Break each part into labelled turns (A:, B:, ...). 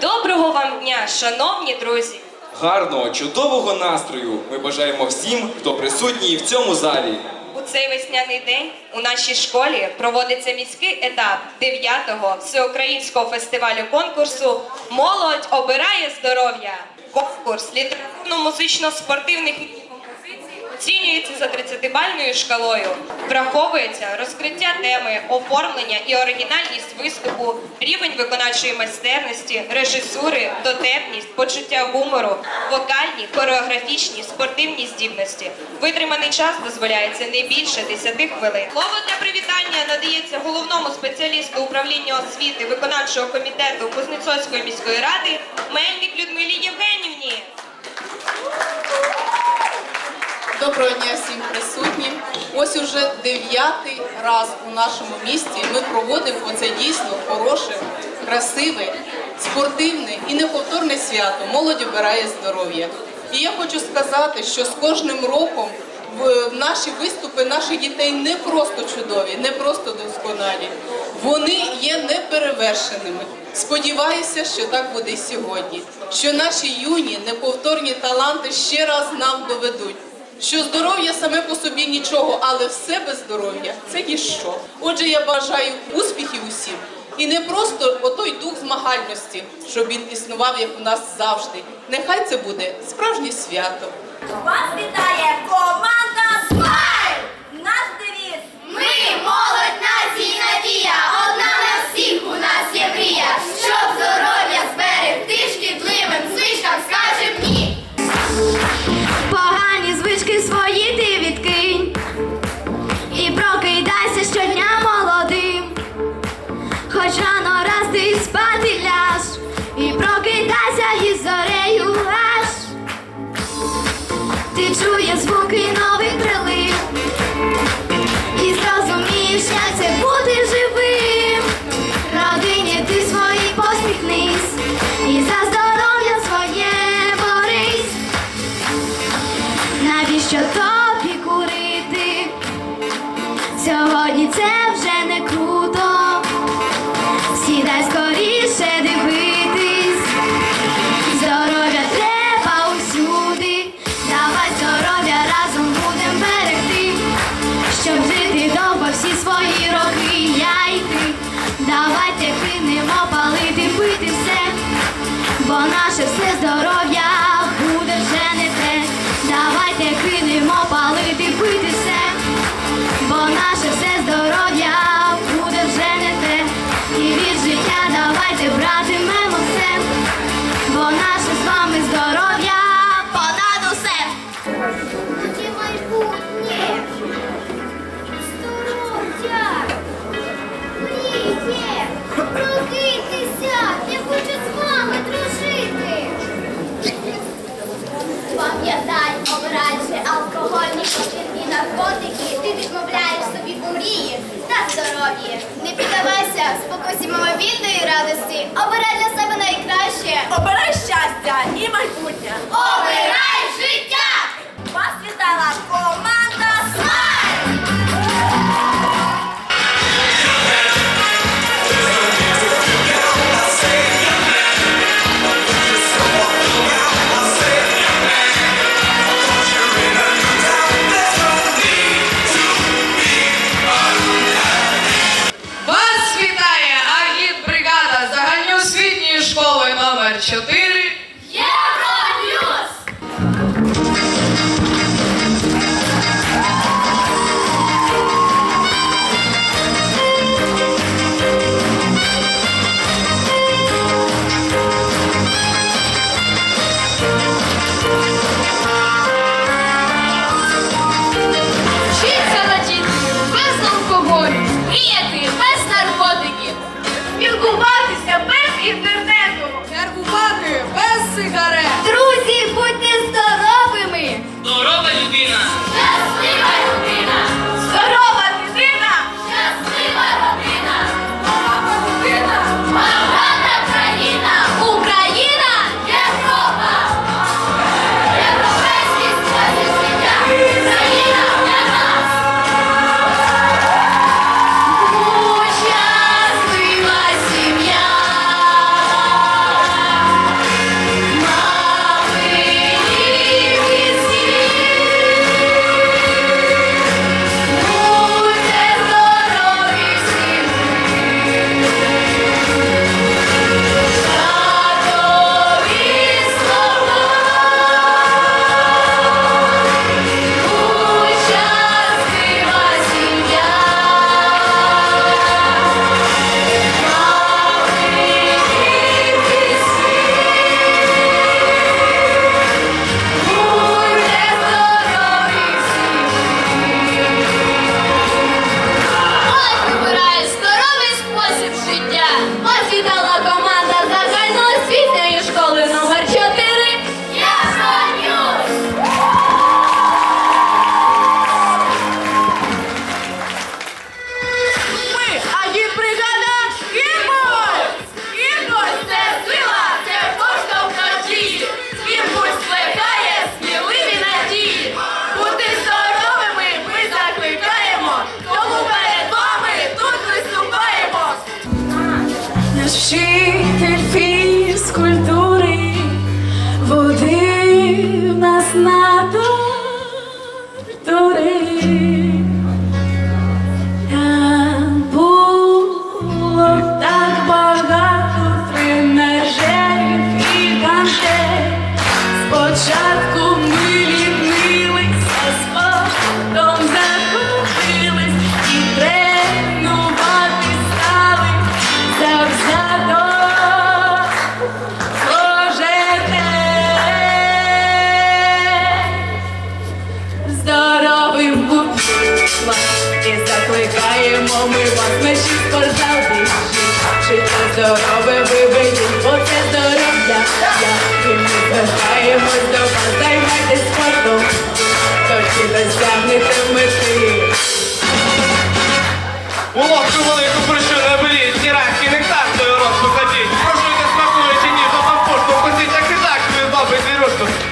A: Доброго вам дня, шановні друзі!
B: Гарного, чудового настрою ми бажаємо всім, хто присутній в цьому залі.
A: У цей весняний день у нашій школі проводиться міський етап 9-го всеукраїнського фестивалю конкурсу Молодь обирає здоров'я. Конкурс літературно-музично-спортивних оцінюється за 30-бальною шкалою. Враховується розкриття теми, оформлення і оригінальність виступу, рівень виконавчої майстерності, режисури, дотепність, почуття гумору, вокальні, хореографічні, спортивні здібності. Витриманий час дозволяється не більше 10 хвилин. Слово для привітання надається головному спеціалісту управління освіти виконавчого комітету Кузнецовської міської ради Мельник Людмилі Євгенівні.
C: Доброго дня всім присутнім. Ось уже дев'ятий раз у нашому місті ми проводимо оце дійсно хороше, красиве, спортивне і неповторне свято. Молодь обирає здоров'я. І я хочу сказати, що з кожним роком наші виступи наших дітей не просто чудові, не просто досконалі. Вони є неперевершеними. Сподіваюся, що так буде і сьогодні. Що наші юні неповторні таланти ще раз нам доведуть що здоров'я саме по собі нічого, але все без здоров'я це ніщо. Отже, я бажаю успіхів усім. І не просто отой дух змагальності, щоб він існував, як у нас завжди. Нехай це буде справжнє свято.
D: Вас вітає команда Смайл! Наш девіз Ми молодь нації надія, одна на всіх у нас є мрія, щоб здоров'я
E: чуєш новий нових і
D: наркотики, ти відмовляєш собі у мрії та здоров'ї. Не піддавайся спокусі мимовільної радості. Обирай для себе найкраще.
F: Обирай щастя і майбутнє.
D: Обирай життя!
F: Вас вітала команда
E: без наркотиків,
G: Як хижак свою.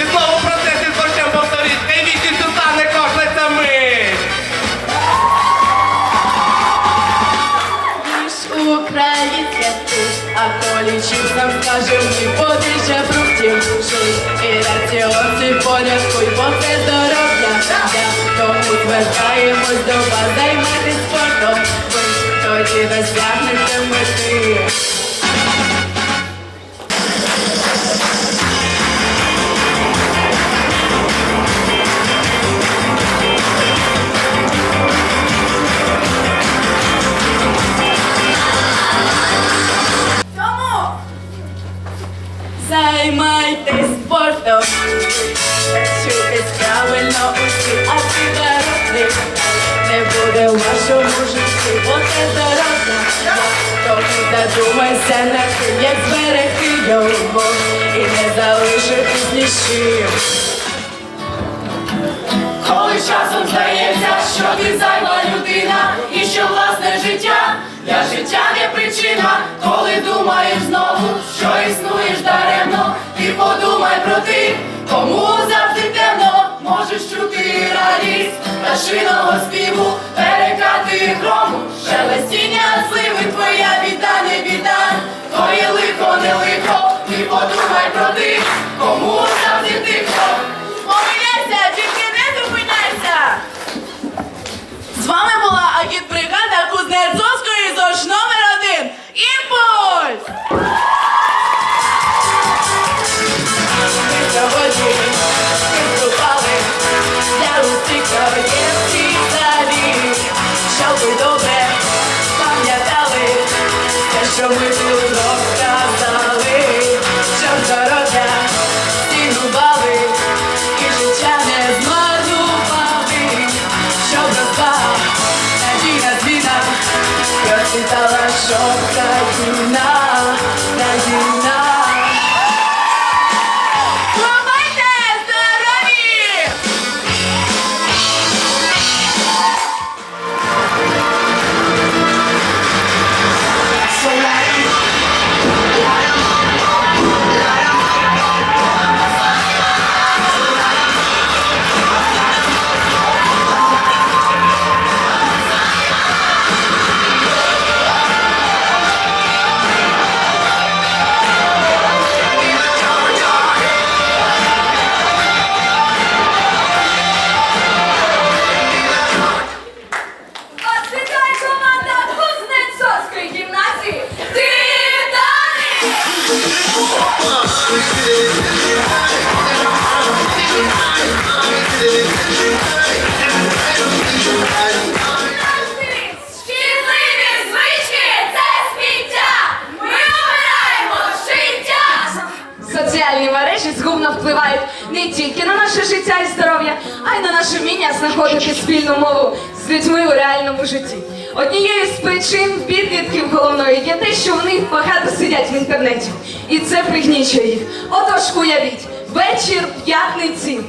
G: І з борщем повторіть, хай вічі сюда не кошлеться мить.
H: Тут, а колічів нам скажем, ми подича фруктів жуй. І раціон цей порядкуй, бо це здоров'я. Я тому звертаємось до вас, займайтесь спортом, тоді досягнете мети.
I: Тому
H: Займайтесь спортом, чуйтесь правильно усі, а ти дорослий не буде в вашому житті, бо це здоров'я. Тому задумайся над тим, як зберегти його і не залишитись ні з чим.
J: Коли часом здається, що ти зайва людина і що власне життя для життя не причина, коли думаєш знову, що існуєш даремно, ти подумай про тих, кому чути радість співу, перекати грому, шелестіння зливи, твоя біда не біда, твоє лихо не лихо, ти подумай про тих, кому завжди тихо.
I: помиляйся, тільки не зупиняйся.
J: З вами була агітбригада Кузнецовської
K: Соціальні мережі згубно впливають не тільки на наше життя і здоров'я, а й на наше вміння знаходити спільну мову з людьми у реальному житті. Однією з причин підлітків головною є те, що вони багато сидять в інтернеті, і це пригнічує їх. Отож, уявіть, вечір п'ятниці.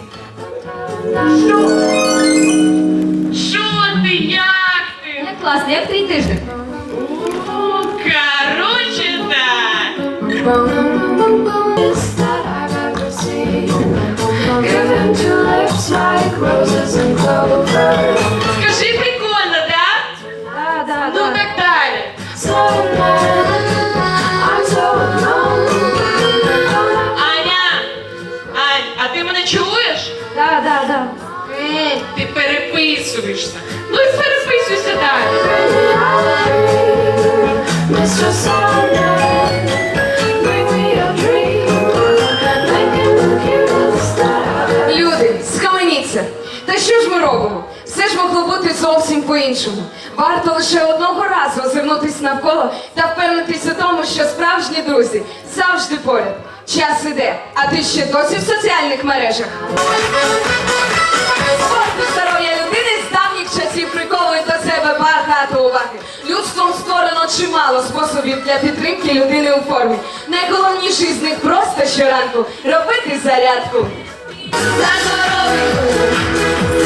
L: Що ти, як ти?
H: Як класно, як твій тиждень?
L: Короче, так.
M: Скажи прикольно, да? Ну, так далее. Аня, Ань, а ти
L: мене чуєш? Да,
H: да, да.
M: Ти
L: переписуєшся. Ну і переписуйся далі.
K: Що ж ми робимо? Все ж могло бути зовсім по-іншому. Варто лише одного разу озирнутись навколо та впевнитись у тому, що справжні друзі завжди поряд. Час іде, а ти ще досі в соціальних мережах. Спорт і здоров'я людини з давніх часів приковує до себе багато уваги. Людством створено чимало способів для підтримки людини у формі. Найголовніший з них просто щоранку робити зарядку. За здоров'я,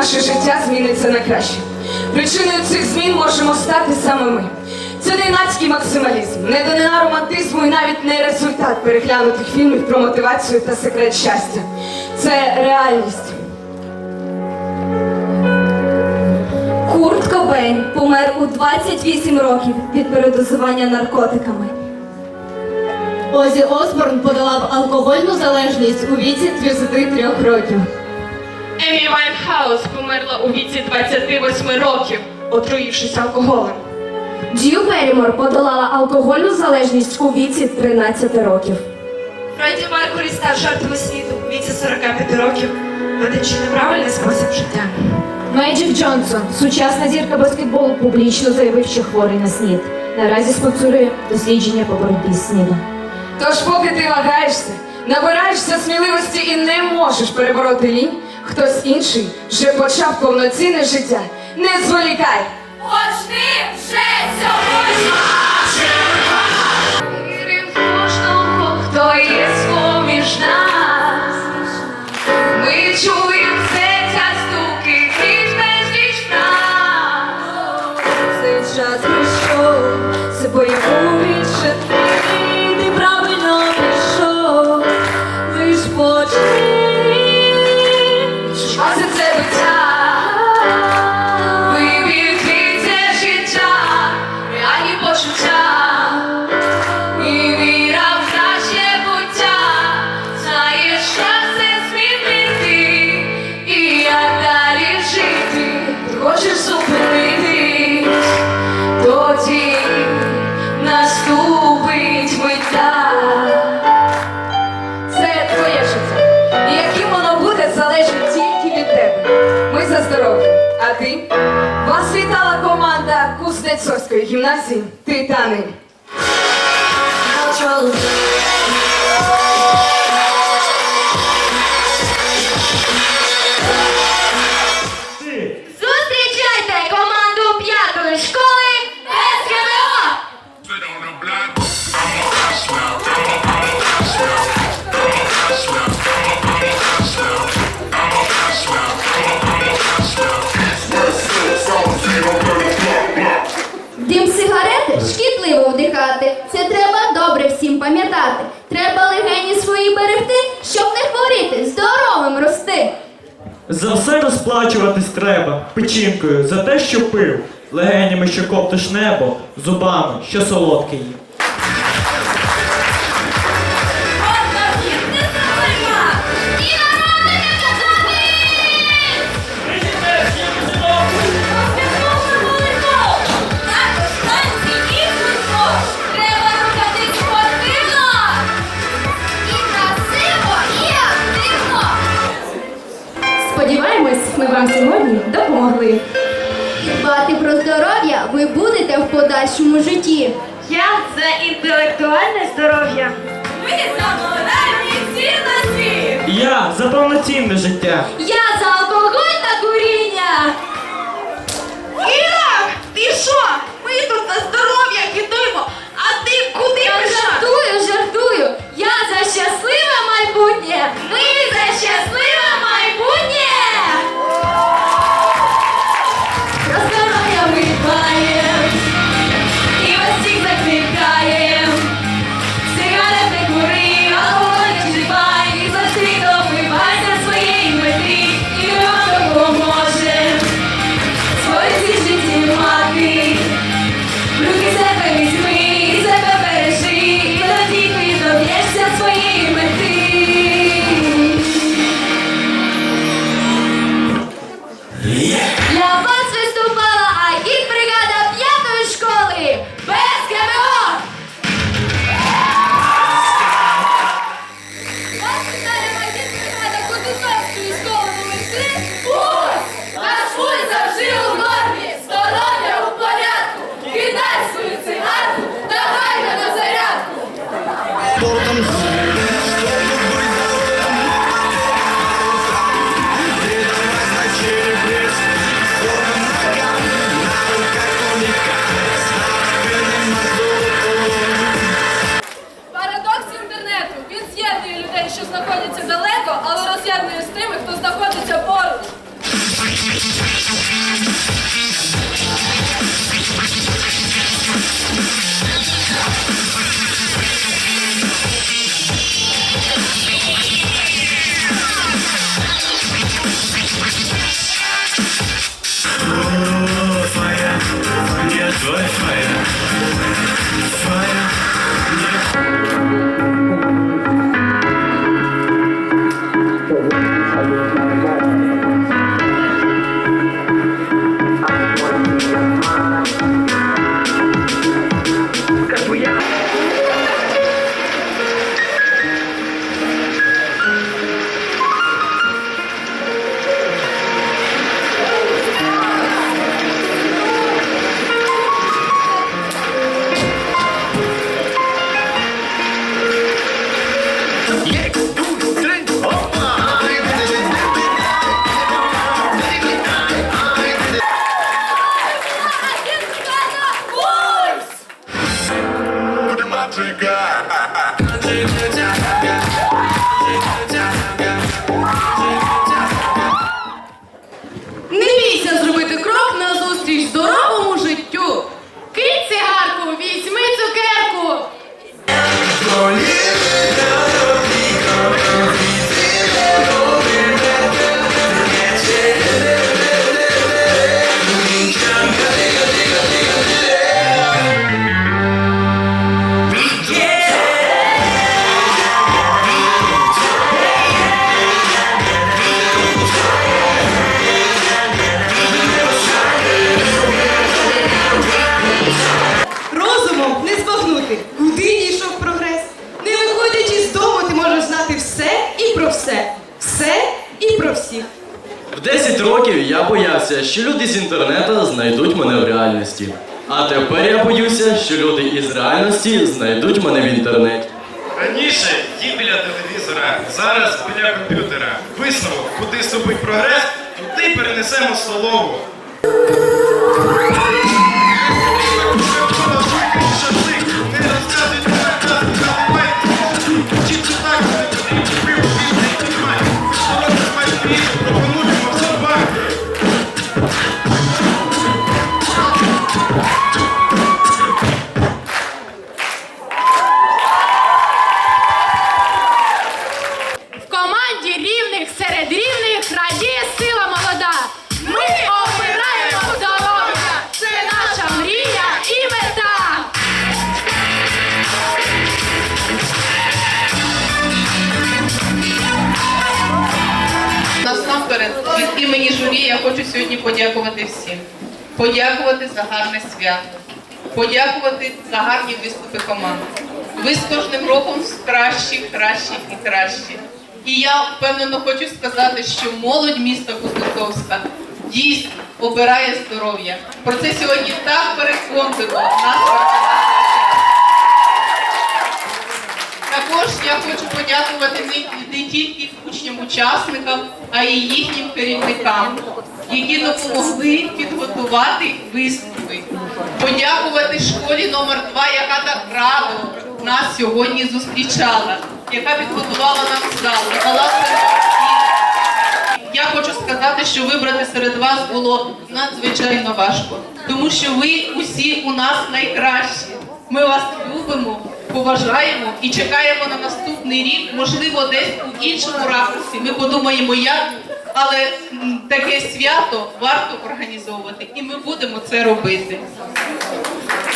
K: наше життя зміниться на краще. Причиною цих змін можемо стати саме ми. Це не нацький максималізм, не данина романтизму і навіть не результат переглянутих фільмів про мотивацію та секрет щастя. Це реальність.
E: Курт Кобейн помер у 28 років від передозування наркотиками.
N: Озі Осборн подолав алкогольну залежність у віці 33 років.
L: Емі Вайнхаус померла у віці 28 років, отруївшись алкоголем.
E: Джіл Берімор подолала алкогольну залежність у віці 13 років.
A: Фредді Меркурі став жертвою світу у віці 45 років, ведучи неправильний спосіб життя.
N: Мейджик Джонсон, сучасна зірка баскетболу, публічно заявив, що хворий на снід. Наразі спонсорує дослідження по боротьбі з снідом.
K: Тож, поки ти вагаєшся, набираєшся сміливості і не можеш перебороти лінь, хтось інший вже почав повноцінне життя. Не зволікай!
F: Почни вже сьогодні!
K: Вірив кожного, хто є поміж нас.
O: Nazi three times. Печінкою за те, що пив, легенями, що коптиш небо, зубами, що солодке їв.
E: Подальшому житті.
A: Я за інтелектуальне здоров'я.
F: Ми за моральні цінності!
O: Я за повноцінне життя.
E: Я за алкоголь та куріння.
A: Іра, ти що? Ми тут на здоров'я кидуємо, а ти куди
E: Я
A: пішла?
E: жартую, жартую. Я за щасливе майбутнє. Ми за щасливе майбутнє.
P: Що люди з інтернету знайдуть мене в реальності. А тепер я боюся, що люди із реальності знайдуть мене в інтернеті.
G: Раніше ті біля телевізора, зараз біля комп'ютера. Висновок, куди ступить прогрес, туди перенесемо столову.
C: За гарне свято. Подякувати за гарні виступи команд. Ви з кожним роком кращі, кращі і кращі. І я впевнено хочу сказати, що молодь міста Кузнецовська дійсно обирає здоров'я. Про це сьогодні так переконливо. Також я хочу подякувати не, тільки учням-учасникам, а й їхнім керівникам, які допомогли підготувати виступи. Подякувати школі номер 2 яка так радо нас сьогодні зустрічала, яка підготувала нам залу, дала. Я хочу сказати, що вибрати серед вас було надзвичайно важко, тому що ви усі у нас найкращі. Ми вас любимо, поважаємо і чекаємо на наступний рік, можливо, десь у іншому ракурсі. Ми подумаємо, як, але таке свято варто організовувати, і ми будемо це робити.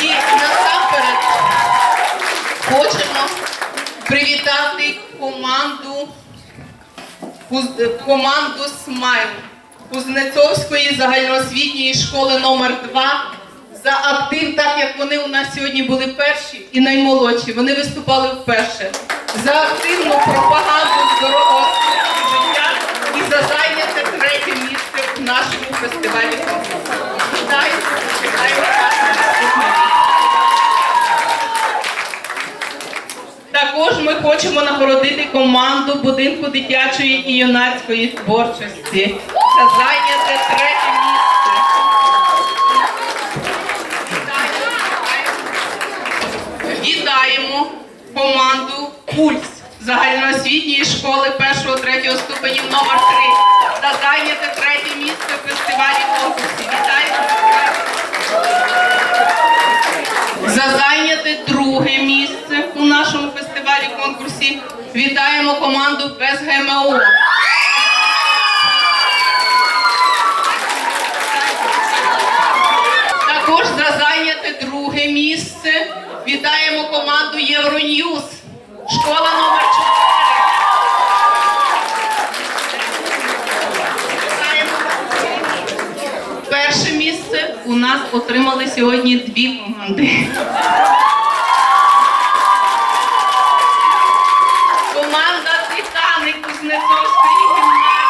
C: І насамперед хочемо привітати команду е, команду Смайл Кузнецовської загальноосвітньої школи номер 2 за актив, так як вони у нас сьогодні були перші і наймолодші. Вони виступали вперше за активну пропаганду здорового і за зайняте третє місце в нашому фестивалі. Вітаю, вітаю вас. Також ми хочемо нагородити команду будинку дитячої і юнацької творчості за зайняте третє місце. Вітаємо команду Пульс загальноосвітньої школи 1-3 ступенів номер 3 за зайняте третє місце в фестивалі конкурсі. Вітаємо! За зайняте друге місце у нашому фестивалі конкурсі вітаємо команду без ГМО. Також за зайняте друге місце вітаємо команду Євроньюз. Школа номер 4. Перше місце у нас отримали сьогодні дві команди. Команда Титани Кузнецовської гімназії.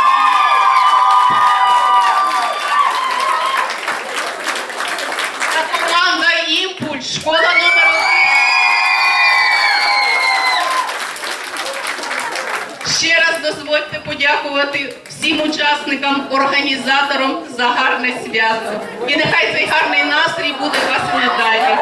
C: Та команда Імпульс, школа номер один. Ще раз дозвольте подякувати всім учасникам, організаторам за гарне свято. І нехай цей гарний настрій буде вас надалі.